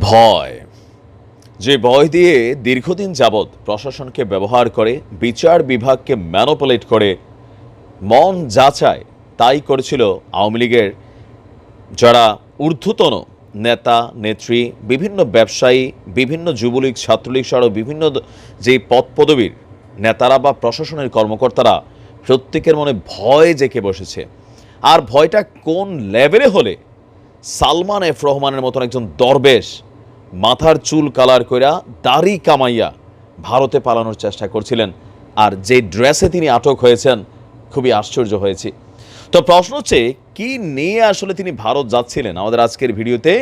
ভয়। যে ভয় দিয়ে দীর্ঘদিন যাবৎ প্রশাসনকে ব্যবহার করে, বিচার বিভাগকে ম্যানোপুলেট করে, মন যা চায় তাই করেছিল আওয়ামী লীগের যারা ঊর্ধ্বতন নেতা, নেত্রী, বিভিন্ন ব্যবসায়ী, বিভিন্ন যুবলীগ, ছাত্রলীগ সহ বিভিন্ন যে পদ পদবীর নেতারা বা প্রশাসনের কর্মকর্তারা, প্রত্যেকের মনে ভয় জেঁকে বসেছে। আর ভয়টা কোন লেভেলে হলে সালমান এফ রহমানের মতন একজন দরবেশ মাথার চুল কালার কইরা দাড়ি কামাইয়া ভারতে পালানোর চেষ্টা করছিলেন। আর যে ড্রেসে তিনি আটক হয়েছেন, খুবই আশ্চর্য হয়েছি। তো প্রশ্ন হচ্ছে, কি নিয়ে আসলে তিনি ভারত যাচ্ছিলেন? আমাদের আজকের ভিডিওতে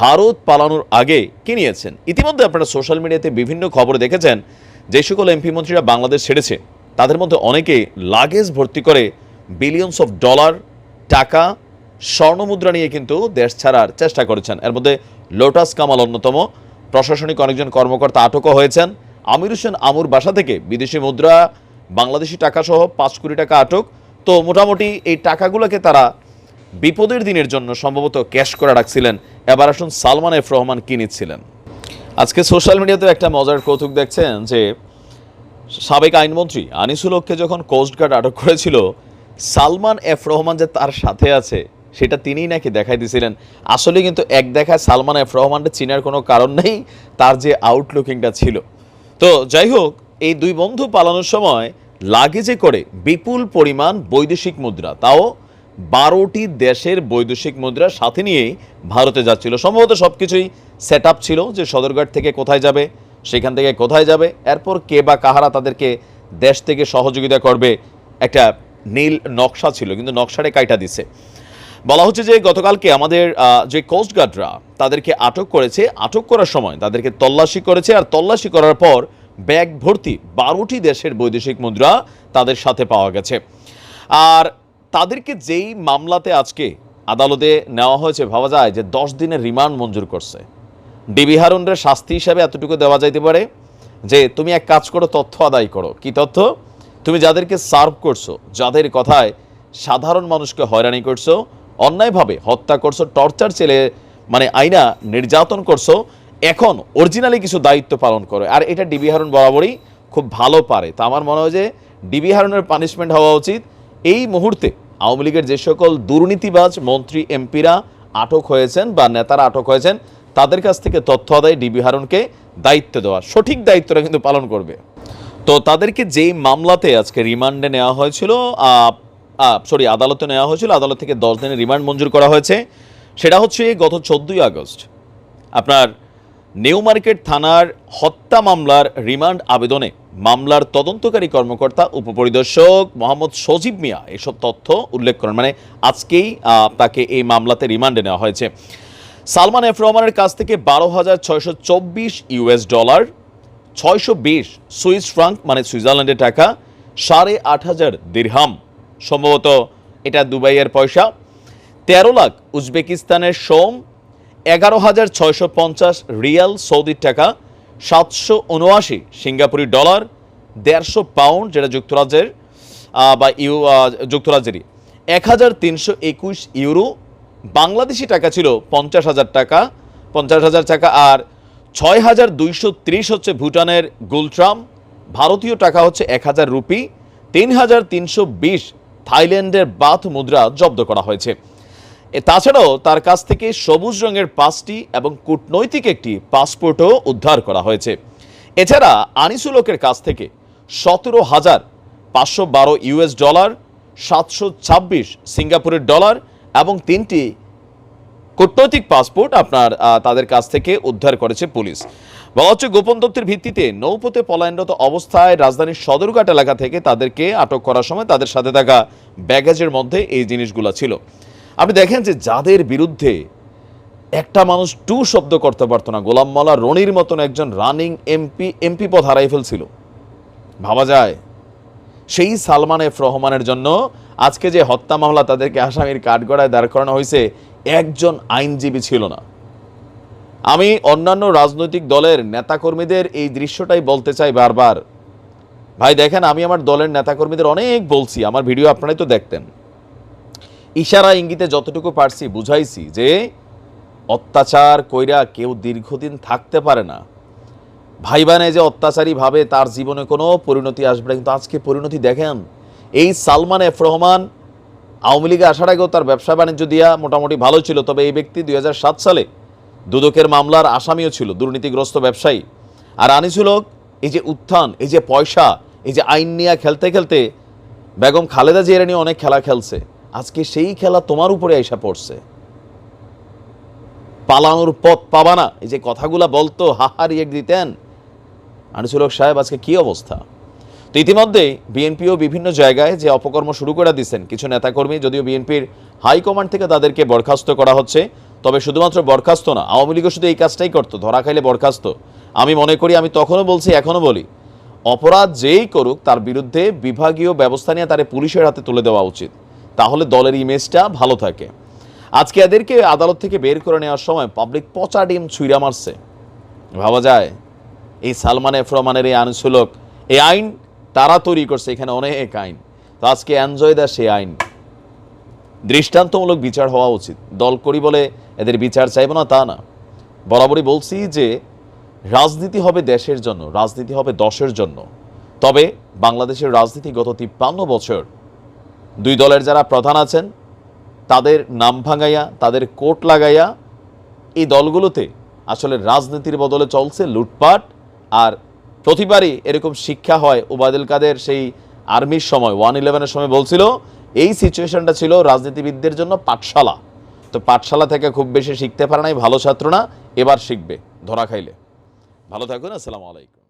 ভারত পালানোর আগে কি নিয়েছেন? ইতিমধ্যে আপনারা সোশ্যাল মিডিয়াতে বিভিন্ন খবর দেখেছেন, যে সকল এমপি মন্ত্রীরা বাংলাদেশ ছেড়েছে। তাদের মধ্যে অনেকে লাগেজ ভর্তি করে বিলিয়নস অফ ডলার টাকা স্বর্ণমুদ্রা নিয়ে কিন্তু দেশ ছাড়ার চেষ্টা করেছেন। এর মধ্যে লোটাস কামাল অন্যতম। প্রশাসনিক অনেকজন কর্মকর্তা আটকও হয়েছেন। আমির হোসেন আমুর বাসা থেকে বিদেশি মুদ্রা, বাংলাদেশি টাকা সহ পাঁচ কোটি টাকা আটক। তো মোটামুটি এই টাকাগুলোকে তারা বিপদের দিনের জন্য সম্ভবত ক্যাশ করে রাখছিলেন। এবার আসুন সালমান এফ রহমান কি নিচ্ছিলেন। আজকে সোশ্যাল মিডিয়াতে একটা মজার কৌতুক দেখছেন যে, সাবেক আইনমন্ত্রী আনিসুল হককে যখন কোস্টগার্ড আটক করেছিল, সালমান এফ রহমান যে তার সাথে আছে সেটা তিনিই নাকি দেখাই দিয়েছিলেন। আসলে কিন্তু এক দেখায় সালমান এফ রহমানটা চিনার কোনো কারণ নেই, তার যে আউটলুকিংটা ছিল। তো যাই হোক, এই দুই বন্ধু পালানোর সময় লাগেজে করে বিপুল পরিমাণ বৈদেশিক মুদ্রা, তাও বারোটি দেশের বৈদেশিক মুদ্রা সাথে নিয়েই ভারতে যাচ্ছিল। সম্ভবত সব কিছুই সেট ছিল যে সদরঘাট থেকে কোথায় যাবে, সেখান থেকে কোথায় যাবে, এরপর কে বা কাহারা তাদেরকে দেশ থেকে সহযোগিতা করবে, একটা নীল নকশা ছিল, কিন্তু নকশারে কাইটা দিছে। বলা হচ্ছে যে গতকালকে আমাদের যে কোস্টগার্ডরা তাদেরকে আটক করেছে, আটক করার সময় তাদেরকে তল্লাশি করেছে আর তল্লাশি করার পর ব্যাগ ভর্তি বারোটি দেশের বৈদেশিক মুদ্রা তাদের সাথে পাওয়া গেছে। আর তাদেরকে যেই মামলাতে আজকে আদালতে নেওয়া হয়েছে, ভাবা যায় যে দশ দিনের রিমান্ড মঞ্জুর করছে। ডিবি হারুনের শাস্তি হিসাবে এতটুকু দেওয়া যাইতে পারে যে তুমি এক কাজ করো, তথ্য আদায় করো। কি তথ্য? তুমি যাদেরকে সার্ভ করছ, যাদের কথায় সাধারণ মানুষকে হয়রানি করছ অন্যায়ভাবে হত্যা করছ, টর্চার ছেলে মানে আইনা নির্যাতন করছ, এখন অরিজিনালি কিছু দায়িত্ব পালন করো। আর এটা ডিবি হারুন বরাবরই খুব ভালো পারে। তো আমার মনে হয় যে ডিবি হারুনের পানিশমেন্ট হওয়া উচিত। এই মুহূর্তে আওয়ামী লীগের যে সকল দুর্নীতিবাজ মন্ত্রী, এমপিরা আটক হয়েছেন বা নেতারা আটক হয়েছেন, তাদের কাছ থেকে তথ্য আদায় ডিবি হারুনকে দায়িত্ব দেওয়া। সঠিক দায়িত্বটা কিন্তু পালন করবে। তো তাদেরকে যেই মামলাতে আজকে রিমান্ডে নেওয়া হয়েছিল সরি আদালতে নেওয়া হয়েছিল। আদালত থেকে দশ দিনের রিমান্ড মঞ্জুর করা হয়েছে। সেটা হচ্ছে গত চোদ্দই আগস্ট। আপনার নিউ মার্কেট থানার হত্যা মামলার রিমান্ড আবেদনে মামলার তদন্তকারী কর্মকর্তা, উপপরিদর্শক মোহাম্মদ সজীব মিয়া এসব তথ্য উল্লেখ করেন। মানে আজকেই তাকে এই মামলাতে রিমান্ডে নেওয়া হয়েছে। সালমান এফ রহমানের কাছ থেকে বারো হাজার ছয়শো চব্বিশ ইউএস ডলার, ছয়শো বিশ সুইস ফ্রাঙ্ক মানে সুইজারল্যান্ডের টাকা, সাড়ে আট হাজার দিরহাম সম্ভবত এটা দুবাইয়ের পয়সা। তেরো লাখ উজবেকিস্তানের সোম, এগারো হাজার ছয়শো পঞ্চাশ রিয়াল সৌদির টাকা, সাতশো উনআশি সিঙ্গাপুরি ডলার, দেড়শো পাউন্ড, যেটা যুক্তরাজ্যের বা ইউ যুক্তরাজ্যেরই। এক হাজার তিনশো একুশ ইউরো, বাংলাদেশি টাকা ছিল পঞ্চাশ হাজার টাকা, পঞ্চাশ হাজার টাকা, আর ছয় হাজার দুইশো ত্রিশ হচ্ছে ভুটানের গুলট্রাম, ভারতীয় টাকা হচ্ছে এক হাজার রুপি, তিন হাজার তিনশো বিশ থাইল্যান্ডের বাথ মুদ্রা জব্দ করা হয়েছে। তাছাড়াও তার কাছ থেকে সবুজ রঙের পাঁচটি এবং কূটনৈতিক একটি পাসপোর্টও উদ্ধার করা হয়েছে। এছাড়া আনিসুলকের কাছ থেকে সতেরো হাজার পাঁচশো বারো ইউএস ডলার, সাতশো ছাব্বিশ সিঙ্গাপুরের ডলার এবং তিনটি কূটনৈতিক পাসপোর্ট আপনার তাদের কাছ থেকে উদ্ধার করেছে পুলিশ। বলা হচ্ছে গোপন তথ্যের ভিত্তিতে নৌপথে পলায়নরত অবস্থায় রাজধানীর সদরঘাট এলাকা থেকে তাদেরকে আটক করার সময় তাদের সাথে থাকা ব্যাগেজের মধ্যে এই জিনিসগুলো ছিল। আপনি দেখেন যে যাদের বিরুদ্ধে একটা মানুষ টু শব্দ করতে পারতো না, গোলাম মালা রনির মতন একজন রানিং এমপি এমপি পদ হারাই ফেলছিল। ভাবা যায়, সেই সালমান এফ রহমানের জন্য আজকে যে হত্যা মামলা তাদেরকে আসামির কাঠগড়ায় দাঁড় করানো হয়েছে, একজন আইনজীবী ছিল না। আমি অন্যান্য রাজনৈতিক দলের নেতাকর্মীদের এই দৃশ্যটাই বলতে চাই বারবার। ভাই, দেখেন, আমি আমার দলের নেতাকর্মীদের অনেক বলছি, আমার ভিডিও আপনারাই তো দেখতেন। ইশারা ইঙ্গিতে যতটুকু পারছি বুঝাইছি যে, অত্যাচার কইরা কেউ দীর্ঘদিন থাকতে পারে না। ভাইবানে যে অত্যাচারী ভাবে তার জীবনে কোনো পরিণতি আসবে না, কিন্তু আজকে পরিণতি দেখেন, এই সালমান এফ রহমান আওয়ামী লীগে আসার আগেও তার ব্যবসা বাণিজ্য দিয়া মোটামুটি ভালো ছিল, তবে এই ব্যক্তি দুই হাজার সাত সালে দুদকের মামলার আসামিও ছিল দুর্নীতিগ্রস্ত ব্যবসায়ী। আর আনিছিল এই যে উত্থান, এই যে পয়সা, এই যে আইন নিয়ে খেলতে খেলতে বেগম খালেদা জিয়ারা নিয়ে অনেক খেলা খেলছে। আজকে সেই খেলা তোমার উপরে আইসা পড়ছে। পালানোর পথ পাবা না। এই যে কথাগুলা বলতো হাহার ইয়ে দিতেন। আনিসুল হক সাহেব, আজকে কি অবস্থা? তো ইতিমধ্যে বিএনপিও বিভিন্ন জায়গায় যে অপকর্ম শুরু করে দিচ্ছেন কিছু নেতাকর্মী, যদিও বিএনপির হাইকমান্ড থেকে তাদেরকে বরখাস্ত করা হচ্ছে। তবে শুধুমাত্র বরখাস্ত না, আওয়ামী লীগও শুধু এই কাজটাই করতো, ধরা খাইলে বরখাস্ত। আমি মনে করি, আমি তখনও বলছি, এখনও বলি, অপরাধ যেই করুক, তার বিরুদ্ধে বিভাগীয় ব্যবস্থা নিয়ে তারে পুলিশের হাতে তুলে দেওয়া উচিত। তাহলে দলের ইমেজটা ভালো থাকে। আজকে এদেরকে আদালত থেকে বের করে নেওয়ার সময় পাবলিক পচা ডিম ছুঁড়া মারছে। ভাবা যায়, এই সালমান এফ রহমানের এই আইনসুলক, এই আইন তারা তৈরি করছে, এখানে অনেক আইন। তো আজকে এনজয় দেয় সেই আইন। দৃষ্টান্তমূলক বিচার হওয়া উচিত। দল করি বলে এদের বিচার চাইব না, তা না। বরাবরই বলছি যে, রাজনীতি হবে দেশের জন্য, রাজনীতি হবে দশের জন্য। তবে বাংলাদেশের রাজনীতি গত তিপ্পান্ন বছর দুই দলের যারা প্রধান আছেন, তাদের নাম ভাঙাইয়া, তাদের কোট লাগাইয়া, এই দলগুলোতে আসলে রাজনীতির বদলে চলছে লুটপাট। আর প্রতিবারই এরকম শিক্ষা হয়, ওবায়দুল কাদের সেই আর্মির সময়, ওয়ান ইলেভেনের সময় বলছিল এই সিচুয়েশনটা ছিল রাজনীতিবিদদের জন্য পাঠশালা। তো পাঠশালা থেকে খুব বেশি শিখতে পারে নাই, ভালো ছাত্র না, এবার শিখবে, ধরা খাইলে। ভালো থাকুন, আসসালামু আলাইকুম।